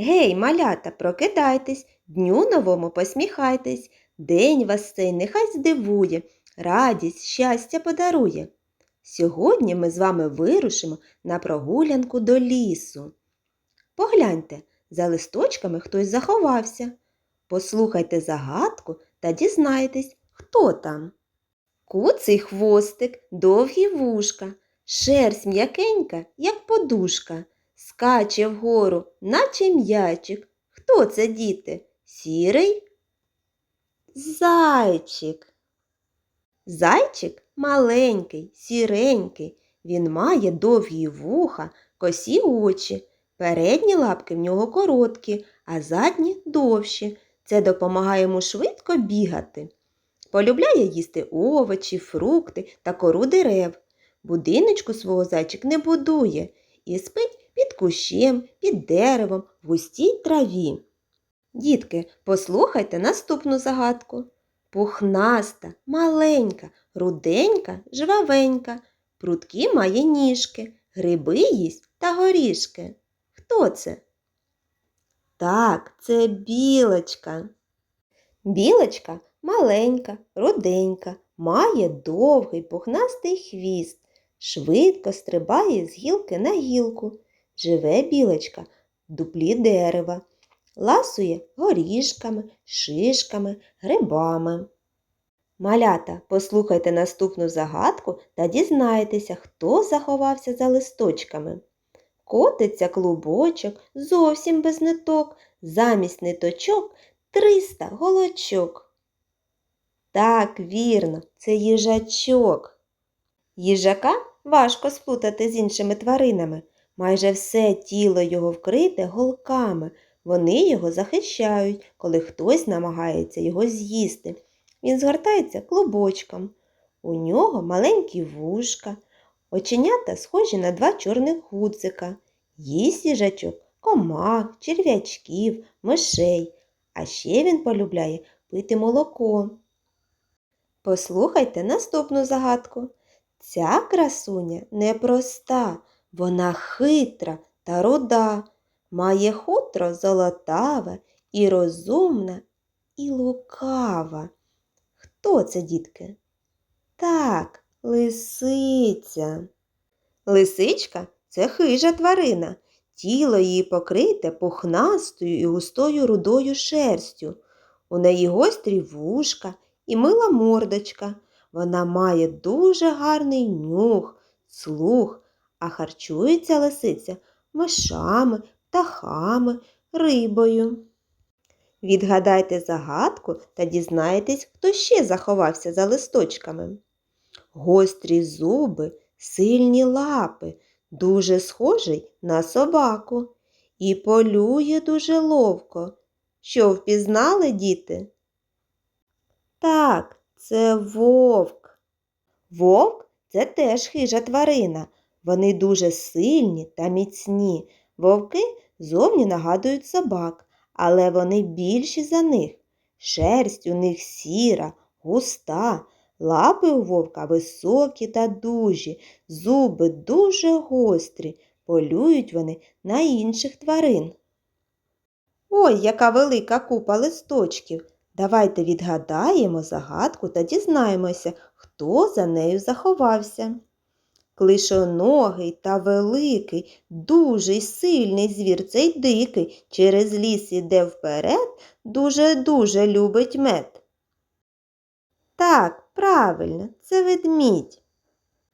Гей, малята, прокидайтесь, дню новому посміхайтесь, день вас цей нехай здивує, радість, щастя подарує. Сьогодні ми з вами вирушимо на прогулянку до лісу. Погляньте, за листочками хтось заховався. Послухайте загадку та дізнайтесь, хто там. Куций хвостик, довгі вушка, шерсть м'якенька, як подушка, скаче вгору, наче м'ячик. Хто це, діти? Сірий? Зайчик. Зайчик маленький, сіренький. Він має довгі вуха, косі очі. Передні лапки в нього короткі, а задні довші. Це допомагає йому швидко бігати. Полюбляє їсти овочі, фрукти та кору дерев. Будиночку свого зайчик не будує і спить кущем, під деревом, в густій траві. Дітки, послухайте наступну загадку. Пухнаста, маленька, руденька, жвавенька, пруткі має ніжки, гриби їсть та горішки. Хто це? Так, це білочка. Білочка маленька, руденька, має довгий пухнастий хвіст, швидко стрибає з гілки на гілку. Живе білочка в дуплі дерева, ласує горішками, шишками, грибами. Малята, послухайте наступну загадку та дізнайтеся, хто заховався за листочками. Котиться клубочок зовсім без ниток, замість ниточок триста голочок. Так, вірно, це їжачок. Їжака важко сплутати з іншими тваринами. Майже все тіло його вкрите голками. Вони його захищають, коли хтось намагається його з'їсти. Він згортається клубочком. У нього маленькі вушка, оченята схожі на два чорних гудзика. Їсть їжачок комах, черв'ячків, мишей. А ще він полюбляє пити молоко. Послухайте наступну загадку. Ця красуня непроста, вона хитра та руда, має хутро золотаве і розумна, і лукава. Хто це, дітки? Так, лисиця. Лисичка це хижа тварина. Тіло її покрите пухнастою і густою рудою шерстю. У неї гострі вушка і мила мордочка. Вона має дуже гарний нюх, слух, а харчується лисиця мишами, птахами, рибою. Відгадайте загадку та дізнаєтесь, хто ще заховався за листочками. Гострі зуби, сильні лапи, дуже схожий на собаку і полює дуже ловко. Що впізнали, діти? Так, це вовк. Вовк це теж хижа тварина. Вони дуже сильні та міцні. Вовки зовні нагадують собак, але вони більші за них. Шерсть у них сіра, густа, лапи у вовка високі та дужі, зуби дуже гострі, полюють вони на інших тварин. Ой, яка велика купа листочків. Давайте відгадаємо загадку та дізнаємося, хто за нею заховався. Клишоногий та великий, дуже сильний звір цей дикий, через ліс іде вперед, дуже-дуже любить мед. Так, правильно, це ведмідь.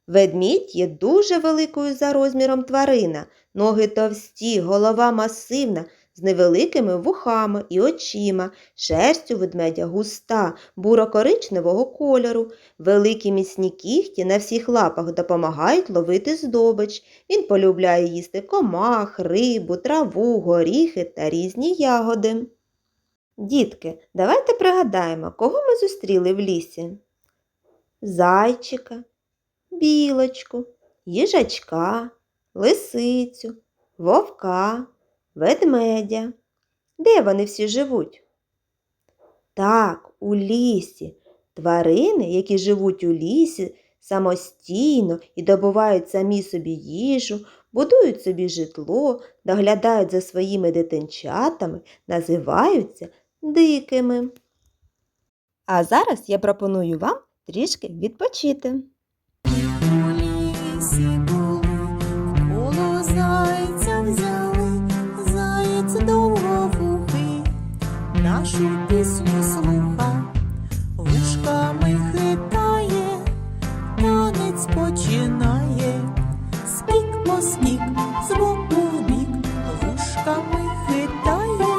Ведмідь є дуже великою за розміром тварина, ноги товсті, голова масивна, з невеликими вухами і очима, шерсть у ведмедя густа, буро-коричневого кольору, великі міцні кіхті на всіх лапах допомагають ловити здобич. Він полюбляє їсти комах, рибу, траву, горіхи та різні ягоди. Дітки, давайте пригадаємо, кого ми зустріли в лісі. Зайчика, білочку, їжачка, лисицю, вовка, ведмедя. Де вони всі живуть? Так, у лісі. Тварини, які живуть у лісі самостійно і добувають самі собі їжу, будують собі житло, доглядають за своїми дитинчатами, називаються дикими. А зараз я пропоную вам трішки відпочити. По спік, з боку в бік, вушками хитає,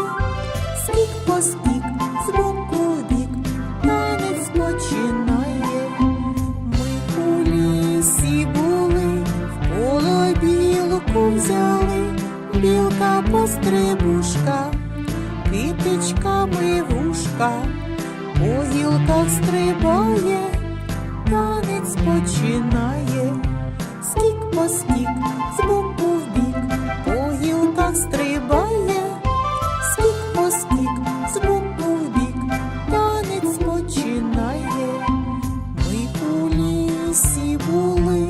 спік по спік, з боку в бік, танець починає. Ми у лісі були, в поле білку взяли, білка пострибушка, китичками вушка, по гілках стрибає, танець починає, скік з боку в бік, по гілках стрибає, скік поскік з боку в бік, танець починає. Ми у лісі були,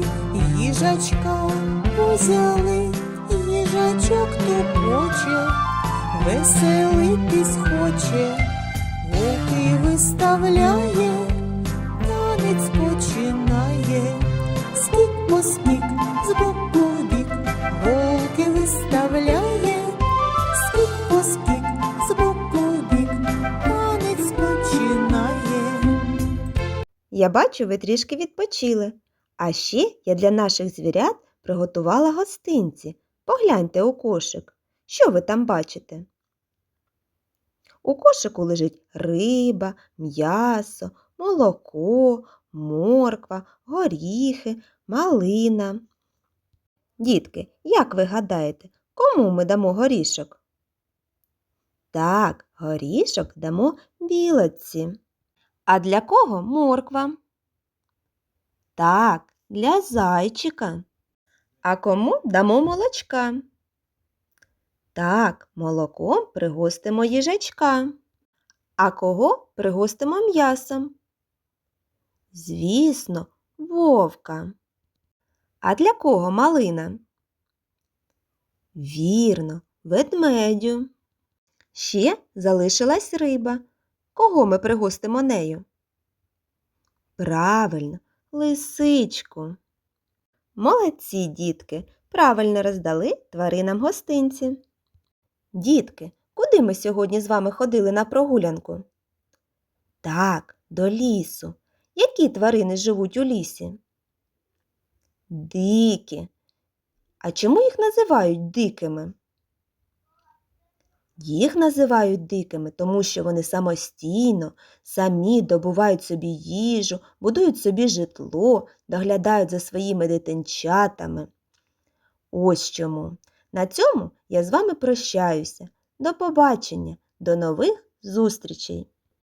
їжачка узяли, їжачок тупоче, веселитись хоче, вовки виставляє, танець починає, скік по скік, Я бачу, ви трішки відпочили. А ще я для наших звірят приготувала гостинці. Погляньте у кошик. Що ви там бачите? У кошику лежить риба, м'ясо, молоко, морква, горіхи, малина. Дітки, як ви гадаєте, кому ми дамо горішок? Так, горішок дамо білоці. А для кого морква? Так, для зайчика. А кому дамо молочка? Так, молоком пригостимо їжачка. А кого пригостимо м'ясом? Звісно, вовка. А для кого малина? Вірно, ведмедю. Ще залишилась риба. Кого ми пригостимо нею? Правильно, лисичку. Молодці, дітки, правильно роздали тваринам гостинці. Дітки, куди ми сьогодні з вами ходили на прогулянку? Так, до лісу. Які тварини живуть у лісі? Дикі. А чому їх називають дикими? Їх називають дикими, тому що вони самостійно, самі добувають собі їжу, будують собі житло, доглядають за своїми дитинчатами. Ось чому. На цьому я з вами прощаюся. До побачення, до нових зустрічей!